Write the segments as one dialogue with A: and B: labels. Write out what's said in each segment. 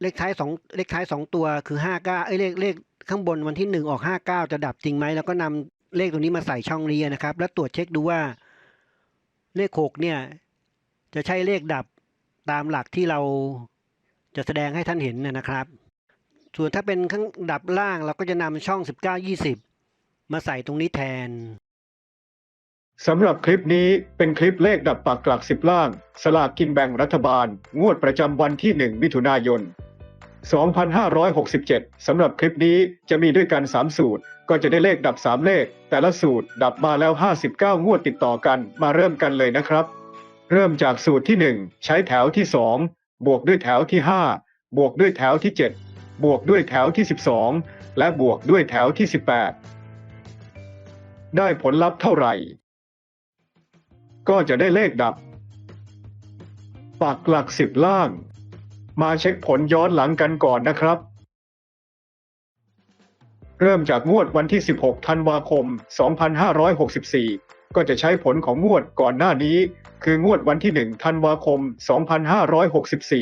A: เลขท้ายสองเลขท้ายสองตัวคือ59เอ้ยเลขเลขข้างบนวันที่1ออก59จะดับจริงไหมแล้วก็นำเลขตรงนี้มาใส่ช่องนี้นะครับ แล้วตรวจเช็คดูว่า เลข6เนี่ย จะใช่เลขดับตามหลักที่เราจะแสดงให้ท่านเห็นนะครับ ส่วนถ้าเป็นข้างดับล่างเราก็จะนำช่อง 19 20 มาใส่ตรงนี้แทน
B: สำหรับคลิปนี้เป็นคลิปเลขดับปักหลักสิบล่าง สลากกินแบ่งรัฐบาล งวดประจำวันที่ 1 มิถุนายน 2567 สำหรับคลิปนี้จะมีด้วยกัน 3 สูตร ก็จะได้เลขดับ 3 เลข แต่ละสูตรดับมาแล้ว 59 งวดติดต่อกันมาเริ่มกันเลยนะครับ เริ่มจากสูตรที่ 1 ใช้แถวที่ 2 บวกด้วยแถวที่ 5 บวกด้วยแถวที่ 7 บวกด้วยแถวที่ 12 และบวกด้วยแถวที่ 18 ได้ผลลัพธ์เท่าไหร่ ก็จะได้เลขดับ ปักหลักสิบล่าง มาเช็คผลย้อนหลังกันก่อนนะครับ เริ่มจากงวดวันที่ 16 ธันวาคม 2564 ก็จะใช้ผลของงวดก่อนหน้านี้ คืองวดวันที่ 1 ธันวาคม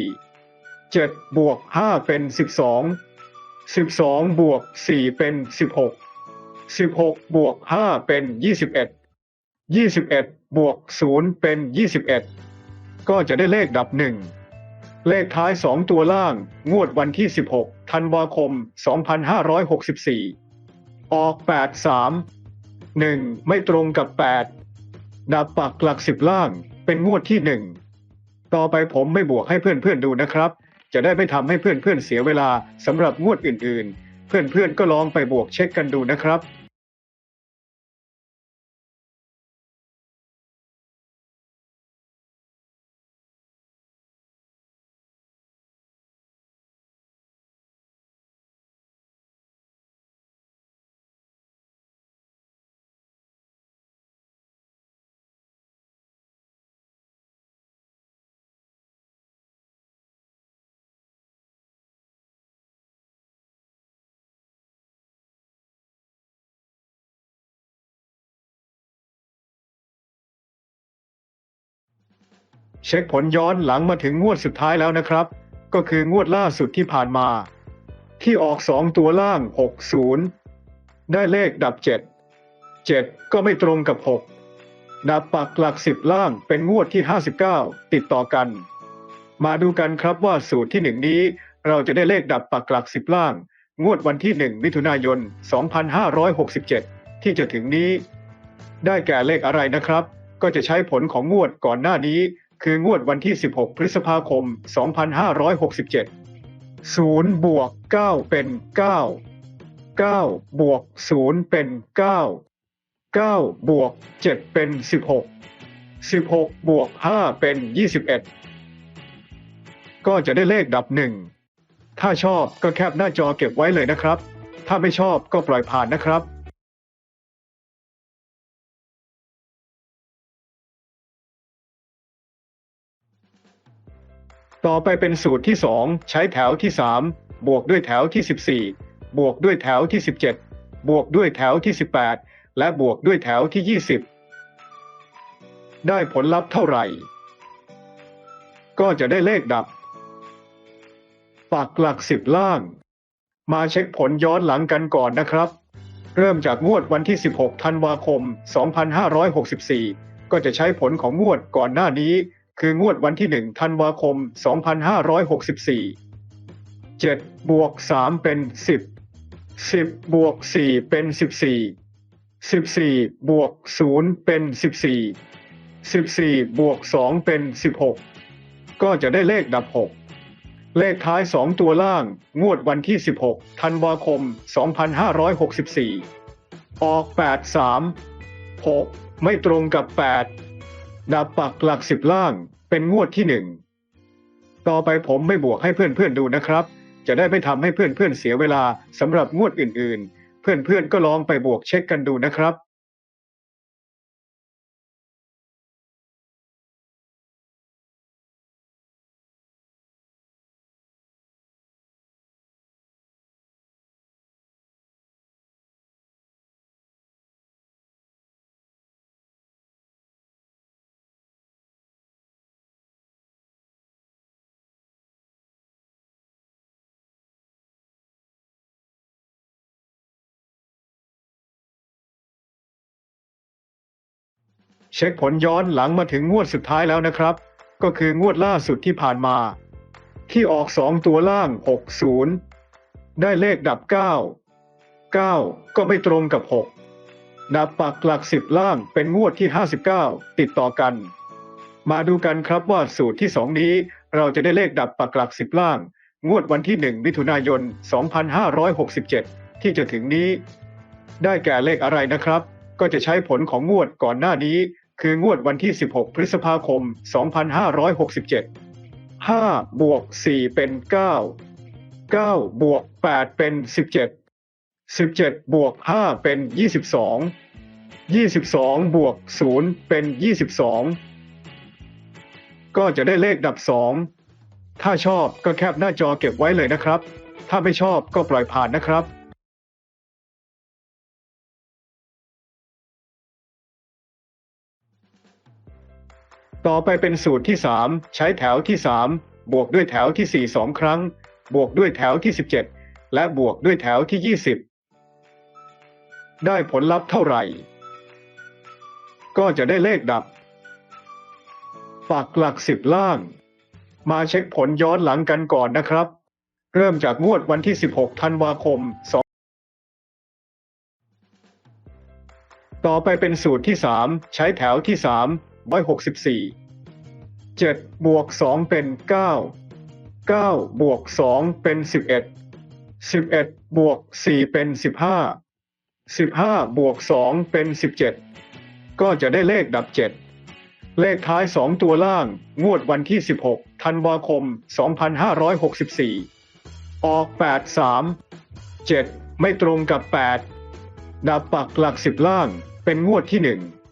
B: 2564 7 บวก 5 เป็น 12 12 บวก 4 เป็น 16 16 บวก 5 เป็น 21 21 บวก 0 เป็น 21 ก็จะได้เลขดับ1เลขท้าย 2 ตัวล่าง งวดวันที่ 16 ธันวาคม 2564 ออก 83 1 ไม่ตรงกับ 8 ดับปักหลัก10ล่าง เป็นงวดที่ 1 ต่อไปผมไม่บวกให้เพื่อนๆดูนะครับ จะได้ไม่ทำให้เพื่อนๆเสียเวลาสำหรับงวดอื่นๆ เพื่อนๆก็ลองไปบวกเช็คกันดูนะครับ เช็คผลย้อนหลังมาถึงงวดสุดท้ายแล้วนะครับ ก็คืองวดล่าสุดที่ผ่านมา ที่ออก2ตัวล่าง 60 ได้เลขดับเจ็ดก็ไม่ตรงกับหกดับปักหลักสิบล่างเป็นงวดที่ห้าสิบเก้าติดต่อกัน มาดูกันครับว่าสูตรที่หนึ่งนี้ เราจะได้เลขดับปักหลักสิบล่าง งวดวันที่หนึ่งมิถุนายน 2567 ที่จะถึงนี้ ได้แก่เลขอะไรนะครับ ก็จะใช้ผลของงวดก่อนหน้านี้ คืองวดวันที่ 16 พฤษภาคม 2567 0 บวก 9 เป็น 9 9 บวก 0 เป็น 9 9 บวก 7 เป็น 16 16 บวก 5 เป็น 21 ก็จะได้เลขดับหนึ่ง ถ้าชอบก็แคปหน้าจอเก็บไว้เลยนะครับ ถ้าไม่ชอบก็ปล่อยผ่านนะครับ ต่อไปเป็นสูตรที่ 2 ใช้แถวที่ 3 บวกด้วยแถวที่ 14 บวกด้วยแถวที่ 17 บวกด้วยแถวที่ 18 และบวกด้วยแถวที่ 20 ได้ผลลัพธ์เท่าไหร่ ก็จะได้เลขดับปักหลักสิบล่าง มาเช็คผลย้อนหลังกันก่อนนะครับ เริ่มจากงวดวันที่ 16 ธันวาคม 2564 ก็จะใช้ผลของงวดก่อนหน้านี้ คืองวดวันที่ 1 ธันวาคม 2564 7 บวก 3 เป็น 10 10 บวก 4 เป็น 14 14 บวก 0 เป็น 14 14 บวก 2 เป็น 16 ก็จะได้เลขดับ 6 เลขท้าย 2 ตัวล่าง งวดวันที่ 16 ธันวาคม 2564 ออก 8 3 6 ไม่ตรงกับ 8 ดับปักหลักสิบล่างเป็นงวดที่หนึ่ง ต่อไปผมไม่บวกให้เพื่อนๆดูนะครับ จะได้ไม่ทำให้เพื่อนๆเสียเวลาสำหรับงวดอื่นๆ เพื่อนๆก็ลองไปบวกเช็คกันดูนะครับ เช็คผลย้อนหลังมาถึงงวดสุดท้ายแล้วนะครับ ก็คืองวดล่าสุดที่ผ่านมา ที่ออก2ตัวล่าง 60 ได้เลขดับ 9 9 ก็ไม่ตรงกับ 6 ดับปักหลัก 10 ล่างเป็นงวดที่ 59 ติดต่อกัน มาดูกันครับว่าสูตรที่ 2 นี้เราจะได้เลขดับปักหลัก 10 ล่าง งวดวันที่ 1 มิถุนายน 2567 ที่จะถึงนี้ ได้แก่เลขอะไรนะครับ ก็จะใช้ผลของงวดก่อนหน้านี้ คืองวดวันที่ 16 พฤษภาคม 2567 5 บวก 4 เป็น 9 9 บวก 8 เป็น 17 17 บวก 5 เป็น 22 22 บวก 0 เป็น 22 ก็จะได้เลขดับ 2 ถ้าชอบก็แคปหน้าจอเก็บไว้เลยนะครับ ถ้าไม่ชอบก็ปล่อยผ่านนะครับ ต่อไปเป็นสูตรที่ 3 ใช้แถวที่ 3 บวกด้วยแถวที่ 4 2 ครั้ง บวกด้วยแถวที่ 17 และบวกด้วยแถวที่ 20 ได้ผลลัพธ์เท่าไหร่ ก็จะได้เลขดับ ปักหลักสิบล่าง มาเช็คผลย้อนหลังกันก่อนนะครับ เริ่มจากงวดวันที่ 16 ธันวาคม 2ต่อไปเป็นสูตรที่ 3 ใช้แถวที่ 3 164 7บวก2เป็น 9 9 บวก 2 เป็น 11 11 บวก 4 เป็น 15 15 บวก 2 เป็น 17 ก็จะได้เลขดับ 7 เลขท้าย 2 ตัวล่าง งวดวันที่ 16 ธันวาคม 2564 ออก 8 3 7 ไม่ตรงกับ 8 ดับปักหลัก 10 ล่าง เป็นงวดที่ 1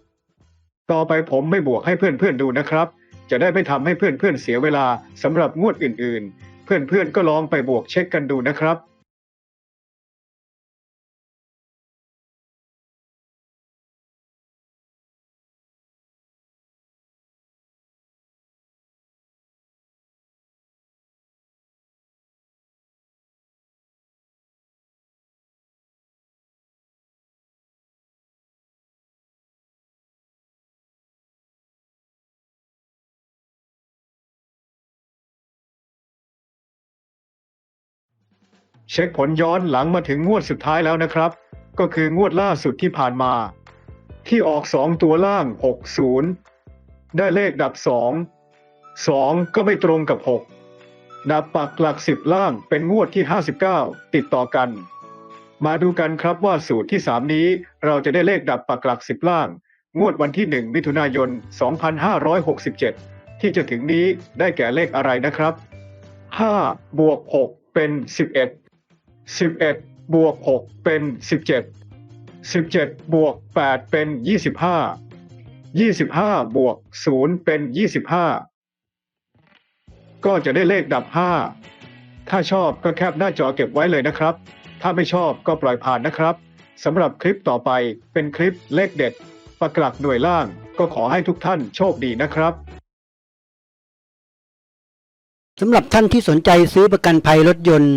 B: ต่อไปผมไม่บวกให้เพื่อนๆดูนะครับ จะได้ไม่ทำให้เพื่อนๆเสียเวลาสำหรับงวดอื่นๆ เพื่อนๆก็ลองไปบวกเช็คกันดูนะครับ เช็คผลย้อนหลังมาถึงงวดสุดท้ายแล้วนะครับ ก็คืองวดล่าสุดที่ผ่านมา ที่ออกสองตัวล่าง 60 ได้เลขดับ 2 2 ก็ไม่ตรงกับ 6 ดับปักหลักสิบล่างเป็นงวดที่ 59 ติดต่อกัน มาดูกันครับว่าสูตรที่ 3 นี้เราจะได้เลขดับปักหลักสิบล่าง งวดวันที่ 1 มิถุนายน 2567 ที่จะถึงนี้ได้แก่เลขอะไรนะครับ 5 บวก 6 เป็น 11 11บวก6เป็น17 17บวก8เป็น25 25บวก0เป็น25ก็จะได้เลขดับ5ถ้าชอบก็แคปหน้าจอเก็บไว้เลยนะครับ ถ้าไม่ชอบก็ปล่อยผ่านนะครับสำหรับคลิปต่อไปเป็นคลิปเลขเด็ดปักลักหน่วยล่างก็ขอให้ทุกท่านโชคดีนะครับ
A: สำหรับท่านที่สนใจซื้อประกันภัยรถยนต์